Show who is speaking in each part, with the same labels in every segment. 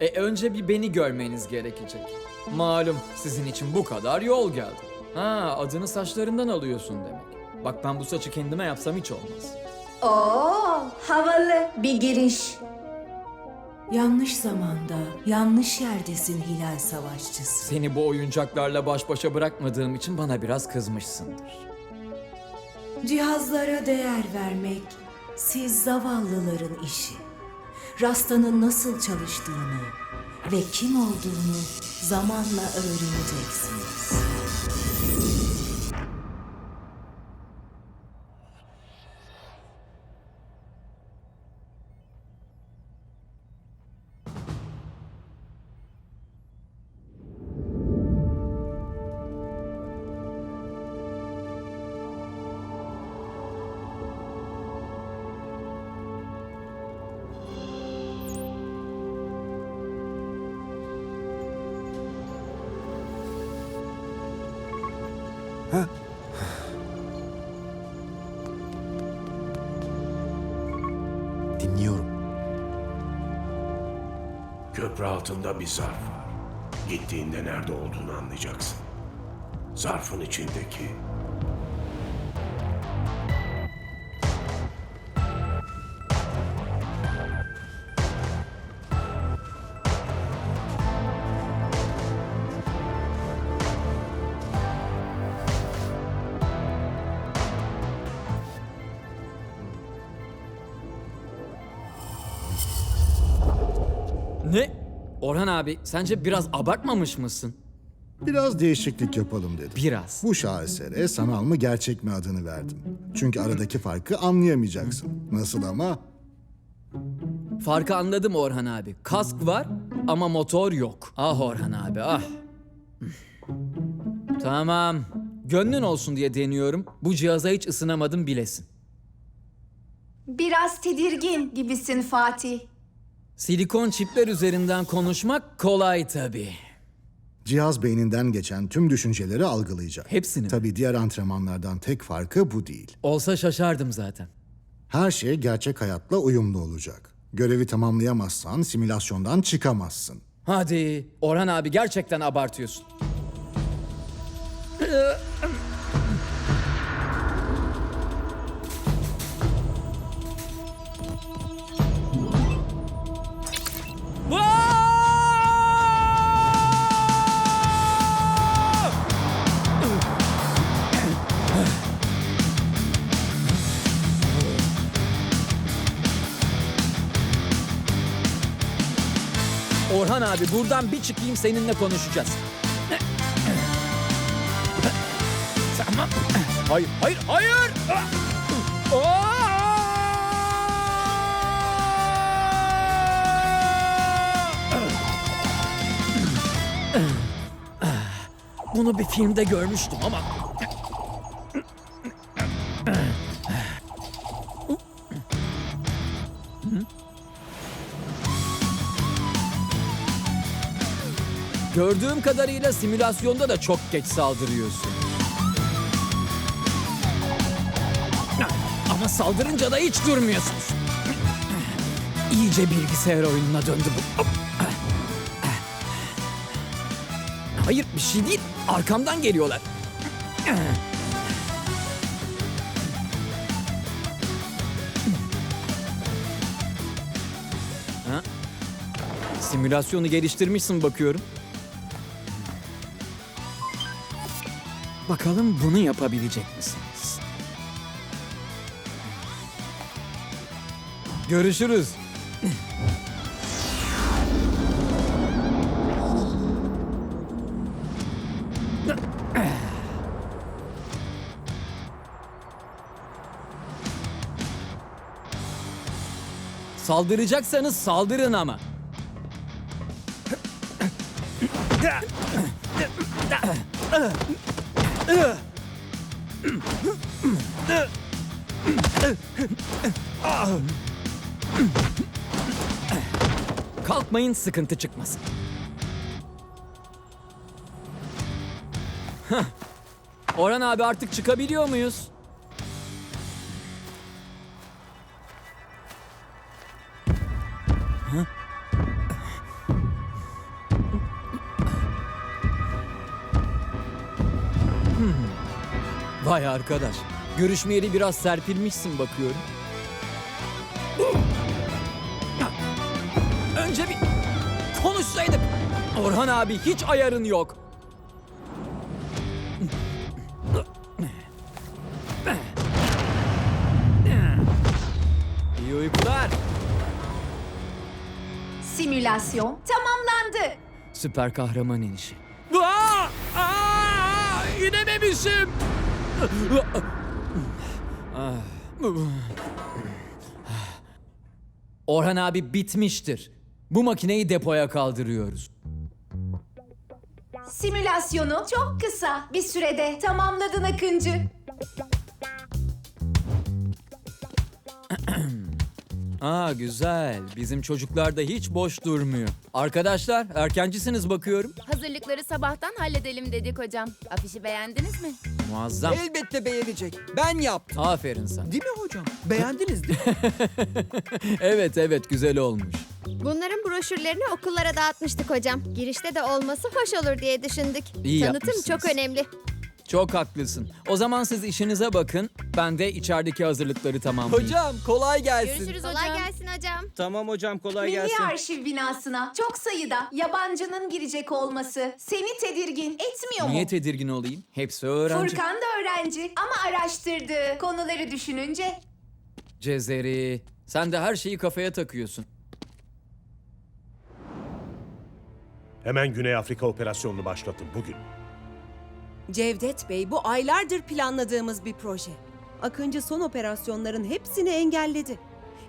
Speaker 1: E önce bir beni görmeniz gerekecek. Malum sizin için bu kadar yol geldi. Ha adını saçlarından alıyorsun demek. Bak ben bu saçı kendime yapsam hiç olmaz.
Speaker 2: Oo, havalı bir giriş.
Speaker 3: Yanlış zamanda, yanlış yerdesin Hilal Savaşçısı.
Speaker 1: Seni bu oyuncaklarla baş başa bırakmadığım için bana biraz kızmışsındır.
Speaker 3: Cihazlara değer vermek, siz zavallıların işi. Rasta'nın nasıl çalıştığını ve kim olduğunu zamanla öğreneceksiniz.
Speaker 4: Dinliyorum.
Speaker 5: Köprü altında bir zarf var. Gittiğinde nerede olduğunu anlayacaksın. Zarfın içindeki
Speaker 1: Orhan abi sence biraz abartmamış mısın?
Speaker 6: Biraz değişiklik yapalım dedim.
Speaker 1: Biraz.
Speaker 6: Bu şahesere sanal mı gerçek mi adını verdim. Çünkü aradaki farkı anlayamayacaksın. Nasıl ama?
Speaker 1: Farkı anladım Orhan abi. Kask var ama motor yok. Ah Orhan abi ah. Tamam. Gönlün olsun diye deniyorum. Bu cihaza hiç ısınamadım bilesin.
Speaker 2: Biraz tedirgin gibisin Fatih.
Speaker 1: Silikon çipler üzerinden konuşmak kolay tabii.
Speaker 6: Cihaz beyninden geçen tüm düşünceleri algılayacak.
Speaker 1: Hepsini mi?
Speaker 6: Tabii diğer antrenmanlardan tek farkı bu değil.
Speaker 1: Olsa şaşardım zaten.
Speaker 6: Her şey gerçek hayatla uyumlu olacak. Görevi tamamlayamazsan simülasyondan çıkamazsın.
Speaker 1: Hadi Orhan abi gerçekten abartıyorsun. Orhan abi buradan bir çıkayım seninle konuşacağız. Tamam. Hayır, hayır, hayır. Bunu bir filmde görmüştüm ama Gördüğüm kadarıyla simülasyonda da çok geç saldırıyorsun. Ama saldırınca da hiç durmuyorsunuz. İyice bilgisayar oyununa döndü bu. Hayır bir şey değil. Arkamdan geliyorlar. Simülasyonu geliştirmişsin bakıyorum. Bakalım bunu yapabilecek misiniz? Görüşürüz. Saldıracaksanız saldırın ama. Kalkmayın sıkıntı çıkmasın. Orhan abi artık çıkabiliyor muyuz? Vay arkadaş. Görüşmeyeli biraz serpilmişsin bakıyorum. Önce bir konuşsaydık. Orhan abi hiç ayarın yok. İyi uykular.
Speaker 2: Simülasyon tamamlandı.
Speaker 1: Süper kahraman inişi. Aa! Aa! İnememişim. Orhan abi bitmiştir. Bu makineyi depoya kaldırıyoruz.
Speaker 2: Simülasyonu çok kısa bir sürede tamamladın Akıncı.
Speaker 1: Aa güzel. Bizim çocuklar da hiç boş durmuyor. Arkadaşlar erkencisiniz bakıyorum.
Speaker 7: Hazırlıkları sabahtan halledelim dedik hocam. Afişi beğendiniz mi?
Speaker 1: Muazzam.
Speaker 4: Elbette beğenecek. Ben yaptım.
Speaker 1: Aferin sana.
Speaker 4: Değil mi hocam? Beğendiniz değil mi?
Speaker 1: Evet evet güzel olmuş.
Speaker 8: Bunların broşürlerini okullara dağıtmıştık hocam. Girişte de olması hoş olur diye düşündük.
Speaker 1: İyi
Speaker 8: Tanıtım
Speaker 1: yapmışsınız.
Speaker 8: çok önemli.
Speaker 1: Çok haklısın. O zaman siz işinize bakın. Ben de içerideki hazırlıkları tamamlayayım.
Speaker 4: hocam kolay gelsin.
Speaker 7: Görüşürüz
Speaker 8: Kolay
Speaker 7: hocam.
Speaker 8: gelsin hocam.
Speaker 4: Tamam hocam kolay
Speaker 2: Milli
Speaker 4: gelsin.
Speaker 2: Arşiv binasına çok sayıda yabancının girecek olması seni tedirgin etmiyor mu?
Speaker 1: Niye tedirgin olayım? Hepsi öğrenci.
Speaker 2: Furkan da öğrenci ama araştırdığı konuları düşününce
Speaker 1: Cezeri. Sen de her şeyi kafaya takıyorsun.
Speaker 5: Hemen Güney Afrika operasyonunu başlatın bugün.
Speaker 9: Cevdet Bey, bu aylardır planladığımız bir proje. Akıncı son operasyonların hepsini engelledi.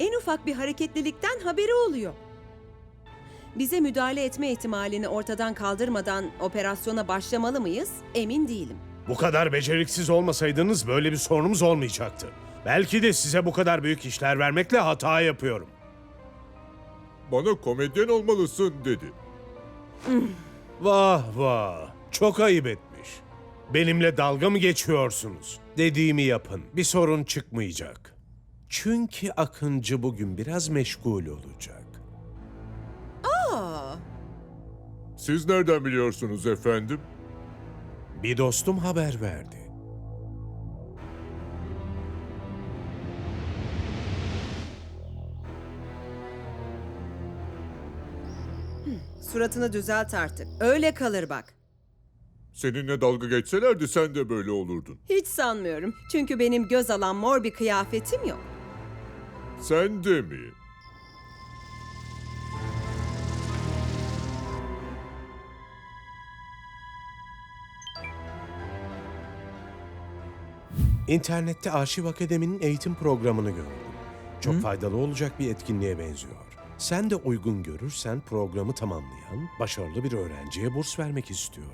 Speaker 9: En ufak bir hareketlilikten haberi oluyor. Bize müdahale etme ihtimalini ortadan kaldırmadan operasyona başlamalı mıyız? Emin değilim.
Speaker 5: Bu kadar beceriksiz olmasaydınız böyle bir sorunumuz olmayacaktı. Belki de size bu kadar büyük işler vermekle hata yapıyorum.
Speaker 10: Bana komedyen olmalısın dedi.
Speaker 5: Vah vah, çok ayıp etmiş. Benimle dalga mı geçiyorsunuz? Dediğimi yapın, bir sorun çıkmayacak. Çünkü Akıncı bugün biraz meşgul olacak.
Speaker 9: Aa,
Speaker 10: Siz nereden biliyorsunuz efendim?
Speaker 5: Bir dostum haber verdi.
Speaker 9: suratını düzelt artık. Öyle kalır bak.
Speaker 10: Seninle dalga geçselerdi sen de böyle olurdun.
Speaker 9: Hiç sanmıyorum. Çünkü benim göz alan mor bir kıyafetim yok.
Speaker 10: Sen de mi?
Speaker 5: İnternette Arşiv Akademi'nin eğitim programını gördüm. Çok faydalı olacak bir etkinliğe benziyor. Sen de uygun görürsen programı tamamlayan başarılı bir öğrenciye burs vermek istiyorum.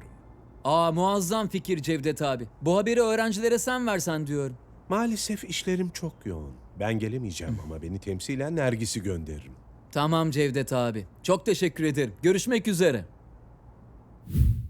Speaker 1: Aa muazzam fikir Cevdet abi. Bu haberi öğrencilere sen versen diyorum.
Speaker 5: Maalesef işlerim çok yoğun. Ben gelemeyeceğim ama beni temsilen Nergis'i gönderirim.
Speaker 1: Tamam Cevdet abi. Çok teşekkür ederim. Görüşmek üzere.